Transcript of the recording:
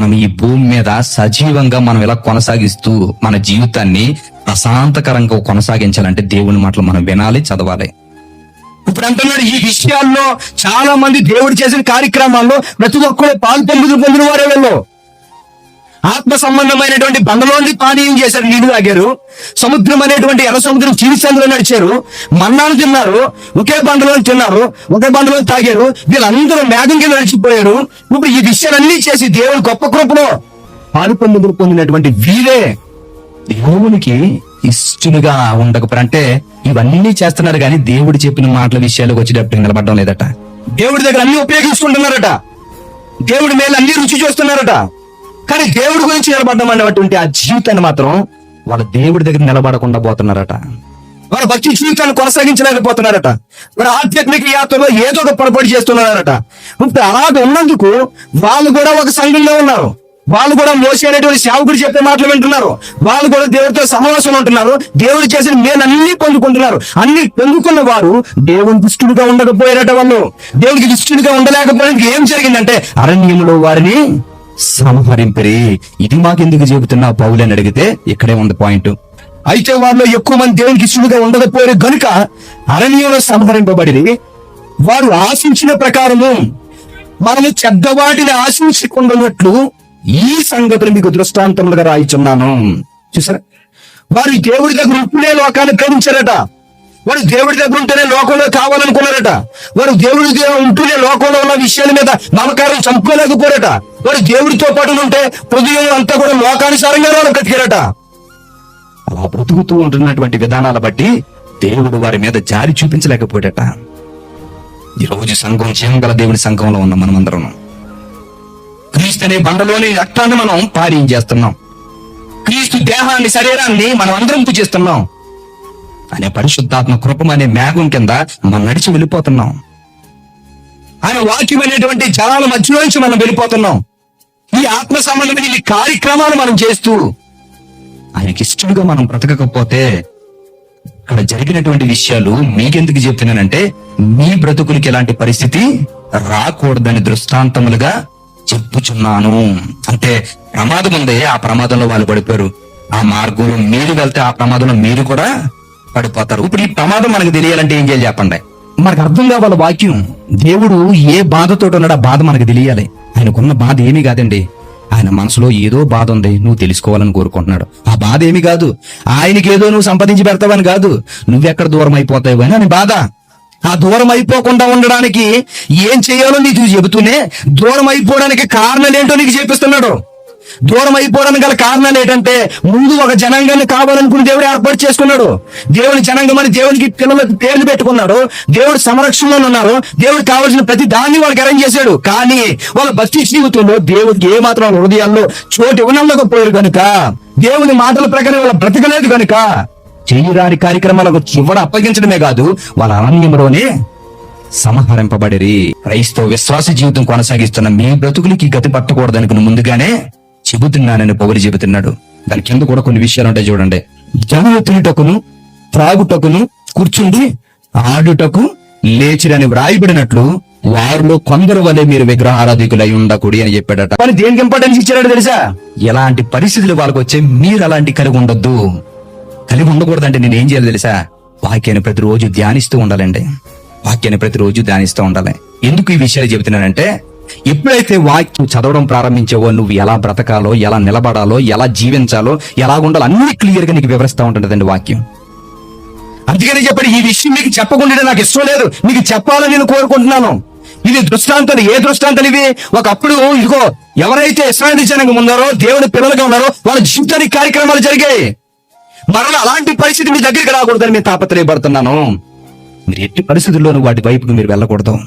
మనం ఈ భూమి మీద సజీవంగా మనం ఇలా కొనసాగిస్తూ మన జీవితాన్ని ప్రశాంతకరంగా కొనసాగించాలంటే దేవుని మాటలు మనం వినాలి చదవాలి. ఇప్పుడు అంటున్నాడు ఈ విషయాల్లో చాలా మంది దేవుడు చేసిన కార్యక్రమాల్లో ప్రతి ఒక్కరు పాలు పొందులు పొందిన వారే వెళ్ళు. ఆత్మ సంబంధమైనటువంటి బండలోని పానీయం చేశారు నీళ్ళు తాగారు. సముద్రం అనేటువంటి ఎర్ర సముద్రం చీరిచందులో నడిచారు. మన్నాలు తిన్నారు ఒకే బండలో తిన్నారు ఒకే బండలో తాగారు. వీళ్ళందరూ మేఘం కింద నడిచిపోయారు. ఇప్పుడు ఈ విషయాలన్నీ చేసి దేవుని గొప్ప కృపలో పాలు పొందులు పొందినటువంటి వీరే దేవునికి ఇష్టలుగా ఉండకపోరు అంటే ఇవన్నీ చేస్తున్నారు కానీ దేవుడు చెప్పిన మాటల విషయాలకు వచ్చేటప్పుడు నిలబడడం లేదట. దేవుడి దగ్గర అన్ని ఉపయోగించుకుంటున్నారట. దేవుడి మేలు అన్ని రుచి చూస్తున్నారట. కానీ దేవుడి గురించి నిలబడ్డం అనేటువంటి ఆ జీవితాన్ని మాత్రం వాళ్ళ దేవుడి దగ్గర నిలబడకుండా పోతున్నారట. వారి భక్తి జీవితాన్ని కొనసాగించలేకపోతున్నారట. వారి ఆధ్యాత్మిక యాత్రలో ఏదో ఒక పొరపాటు చేస్తున్నారట. ఇప్పుడు అలాగ ఉన్నందుకు వాళ్ళు కూడా ఒక సంఘంలో ఉన్నారు. వాళ్ళు కూడా మోసే అనేటువంటి సేవకుడు చెప్పే మాటలు వింటున్నారు. వాళ్ళు కూడా దేవుడితో సమావేశం ఉంటున్నారు. దేవుడు చేసిన మేలన్నీ పొందుకుంటున్నారు. అన్ని పొందుకున్న వారు దేవుని దుష్టుడిగా ఉండకపోయారట వాళ్ళు. దేవుడికి దుష్టుడిగా ఉండలేకపోయినందుకు ఏం జరిగిందంటే అరణ్యంలో వారిని సంహరింపిరి. ఇది మాకెందుకు చెబుతున్నా? పౌలని అడిగితే ఇక్కడే ఉంది పాయింట్. అయితే వారిలో ఎక్కువ మంది దేవునికి ఇష్టడుగా ఉండకపోయారు గనుక అరణ్యంలో సంహరింపబడి వారు ఆశించిన ప్రకారము మనము చెడ్డవాటిని ఆశించకుండానట్లు ఈ సంగతులు మీకు దృష్టాంతములుగా రాయిచున్నాను. చూసారా? వారు దేవుడి దగ్గర ఉంటూనే లోకాన్ని ప్రేమించారట. వారు దేవుడి దగ్గర ఉంటేనే లోకంలో కావాలనుకున్నారట. వారు దేవుడి దగ్గర ఉంటూనే లోకంలో ఉన్న విషయాల మీద మమకారం చంపుకోలేకపోరట వాడు దేవుడితో పాటు ఉంటే హృదయం అంతా కూడా లోకానుసారంగా వాళ్ళు బ్రతికారట అలా బ్రతుకుతూ ఉంటున్నటువంటి విధానాల బట్టి దేవుడు వారి మీద జారి చూపించలేకపోయాడట ఈరోజు రోజు సంఘం జీవంగల దేవుడి దేవుని సంఘంలో ఉన్న మనమందరం క్రీస్తు అనే బండలోని రక్తాన్ని మనం పారీం చేస్తున్నాం. క్రీస్తు దేహాన్ని శరీరాన్ని మనం అందరం పూజిస్తున్నాం. అనే పరిశుద్ధాత్మ కృపం అనే మేఘం కింద మనం నడిచి వెళ్ళిపోతున్నాం. ఆయన వాక్యం అనేటువంటి జనాల మధ్యలోంచి మనం వెళ్ళిపోతున్నాం. ఈ ఆత్మ సంబంధమైన ఈ కార్యక్రమాలు మనం చేస్తూ ఆయనకి ఇష్టంగా మనం బ్రతకకపోతే ఇక్కడ జరిగినటువంటి విషయాలు మీకెందుకు చెప్తున్నానంటే మీ బ్రతుకులకి ఎలాంటి పరిస్థితి రాకూడదని దృష్టాంతములుగా చెప్పుచున్నాను. అంటే ప్రమాదం ఉంది ఆ ప్రమాదంలో వాళ్ళు పడిపోయారు. ఆ మార్గంలో మీరు వెళ్తే ఆ ప్రమాదంలో మీరు కూడా పడిపోతారు. ఇప్పుడు ఈ ప్రమాదం మనకు తెలియాలంటే ఏం చేయాలి చెప్పండి. మనకు అర్థం కావాలి వాక్యం. దేవుడు ఏ బాధతో ఉన్నాడు ఆ బాధ మనకు తెలియాలి. ఆయనకున్న బాధ ఏమీ కాదండి. ఆయన మనసులో ఏదో బాధ ఉంది నువ్వు తెలుసుకోవాలని కోరుకుంటున్నాడు. ఆ బాధ ఏమి కాదు. ఆయనకి ఏదో నువ్వు సంపాదించి పెడతావని కాదు. నువ్వెక్కడ దూరం అయిపోతావు అని అని బాధ. ఆ దూరం అయిపోకుండా ఉండడానికి ఏం చేయాలో నీకు చెబుతూనే దూరం అయిపోవడానికి కారణాలు ఏంటో నీకు చెప్పిస్తున్నాడు. దూరం అయిపోవడానికి గల కారణాలు ఏంటంటే ముందు ఒక జనాంగాన్ని కావాలనుకుని దేవుడు ఏర్పాటు చేసుకున్నాడు. దేవుని జనాంగం అని దేవునికి పిల్లలకు పేర్లు పెట్టుకున్నాడు. దేవుడు సంరక్షణలో ఉన్నారు. దేవుడికి కావాల్సిన ప్రతి దాన్ని వాళ్ళకి అరేంజ్ చేశాడు. కానీ వాళ్ళ భక్తి జీవితంలో దేవుడికి ఏ మాత్రం హృదయాల్లో చోటు ఇవ్వనలేకపోయారు కనుక దేవుని మాటల ప్రకారం వాళ్ళ బ్రతకలేదు కనుక చేయరాని కార్యక్రమాలకు చివర అప్పగించడమే కాదు వాళ్ళ అరణ్యంలోనే సమహరింపబడిరి క్రైస్తవ విశ్వాస జీవితం కొనసాగిస్తున్న మీ బ్రతుకులకి గతి పట్టకూడదనుకుని ముందుగానే చెబుతున్నానని పౌరు చెబుతున్నాడు. దాని కింద కూడా కొన్ని విషయాలు ఉంటాయి చూడండి. జనులు తినుటకును త్రాగుటకును కూర్చుండి ఆడుటకు లేచిరని వ్రాయబడినట్లు వారిలో కొందరు వలె మీరు విగ్రహారాధికులై ఉండకూడి అని చెప్పాడట. కానీ దేనికి ఇంపార్టెన్స్ ఇచ్చాడో తెలుసా? ఎలాంటి పరిస్థితులు వాళ్ళకి వచ్చే మీరు అలాంటి కలిగి ఉండొద్దు. కలిగి ఉండకూడదంటే నేను ఏం చేయాలి తెలుసా? వాక్యాన్ని ప్రతిరోజు ధ్యానిస్తూ ఉండాలండి. వాక్యాన్ని ప్రతిరోజు ధ్యానిస్తూ ఉండాలి. ఎందుకు ఈ విషయాలు చెబుతున్నానంటే ఎప్పుడైతే వాక్యం చదవడం ప్రారంభించావో నువ్వు ఎలా బ్రతకాలో ఎలా నిలబడాలో ఎలా జీవించాలో ఎలా ఉండాలో అన్ని క్లియర్గా నీకు వివరిస్తూ ఉంటుందండి వాక్యం. అందుకని చెప్పండి ఈ విషయం మీకు చెప్పకుండా నాకు ఇష్టం లేదు. మీకు చెప్పాలని నేను కోరుకుంటున్నాను. ఇది దృష్టాంతాలు ఏ దృష్టాంతాలు ఇవి? ఒకప్పుడు ఇదిగో ఎవరైతే ఇస్రాయల్ జనంగా ఉన్నారో దేవుని పిల్లలుగా ఉన్నారో వాళ్ళ జీవితానికి కార్యక్రమాలు జరిగాయి. మరలా అలాంటి పరిస్థితి మీ దగ్గరికి రాకూడదని నేను తాపత్రయపడుతున్నాను. మీరు ఎట్టి పరిస్థితుల్లోనూ వాటి వైపుకు మీరు వెళ్ళకూడదు.